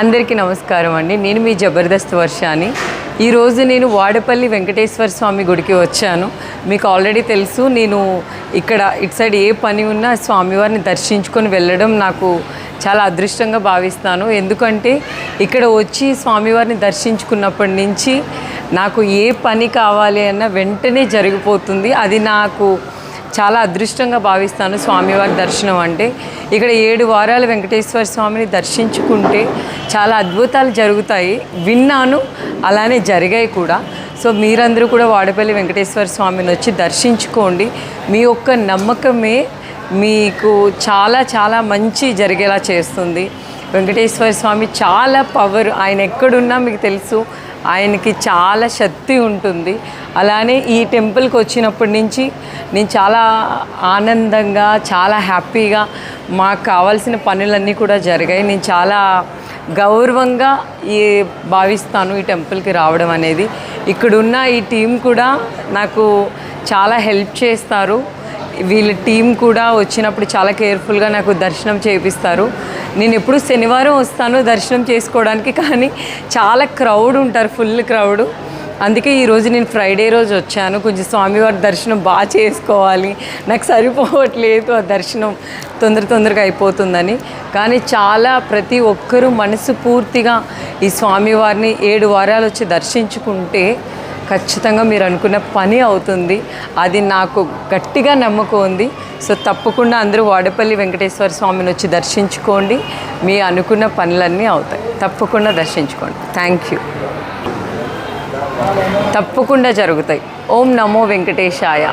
అందరికీ నమస్కారం అండి. నేను మీ జబర్దస్త్ వర్షాని. ఈరోజు నేను వాడపల్లి వెంకటేశ్వర స్వామి గుడికి వచ్చాను. మీకు ఆల్రెడీ తెలుసు నేను ఇక్కడ ఇటు సైడ్ ఏ పని ఉన్నా స్వామివారిని దర్శించుకొని వెళ్ళడం నాకు చాలా అదృష్టంగా భావిస్తాను. ఎందుకంటే ఇక్కడ వచ్చి స్వామివారిని దర్శించుకున్నప్పటి నుంచి నాకు ఏ పని కావాలి అన్న వెంటనే జరిగిపోతుంది. అది నాకు చాలా అదృష్టంగా భావిస్తాను స్వామివారి దర్శనం అంటే. ఇక్కడ ఏడు వారాలు వెంకటేశ్వర స్వామిని దర్శించుకుంటే చాలా అద్భుతాలు జరుగుతాయి. విన్నాను అలానే జరిగాయి కూడా. సో మీరందరూ కూడా వాడపల్లి వెంకటేశ్వర స్వామిని వచ్చి దర్శించుకోండి. మీ యొక్క నమ్మకమే మీకు చాలా చాలా మంచి జరిగేలా చేస్తుంది. వెంకటేశ్వర స్వామి చాలా పవర్. ఆయన ఎక్కడున్నా మీకు తెలుసు. ఆయనకి చాలా శక్తి ఉంటుంది. అలానే ఈ టెంపుల్కి వచ్చినప్పటి నుంచి నేను చాలా ఆనందంగా చాలా హ్యాపీగా మాకు కావాల్సిన పనులన్నీ కూడా జరిగాయి. నేను చాలా గౌరవంగా ఈ భావిస్తాను ఈ టెంపుల్కి రావడం అనేది. ఇక్కడున్న ఈ టీం కూడా నాకు చాలా హెల్ప్ చేస్తారు. వీళ్ళ టీం కూడా వచ్చినప్పుడు చాలా కేర్ఫుల్గా నాకు దర్శనం చేపిస్తారు. నేను ఎప్పుడు శనివారం వస్తాను దర్శనం చేసుకోవడానికి కానీ చాలా క్రౌడ్ ఉంటారు ఫుల్ క్రౌడ్. అందుకే ఈరోజు నేను ఫ్రైడే రోజు వచ్చాను. కొంచెం స్వామివారి దర్శనం బాగా చేసుకోవాలి. నాకు సరిపోవట్లేదు ఆ దర్శనం. తొందర తొందరగా అయిపోతుందని. కానీ చాలా ప్రతి ఒక్కరూ మనసు పూర్తిగా ఈ స్వామివారిని ఏడు వారాలు వచ్చి దర్శించుకుంటే ఖచ్చితంగా మీరు అనుకున్న పని అవుతుంది. అది నాకు గట్టిగా నమ్మకం ఉంది. సో తప్పకుండా అందరూ వాడపల్లి వెంకటేశ్వర స్వామిని వచ్చి దర్శించుకోండి. మీ అనుకున్న పనులన్నీ అవుతాయి. తప్పకుండా దర్శించుకోండి. థ్యాంక్ యూ తప్పకుండా జరుగుతాయి. ఓం నమో వెంకటేశాయ.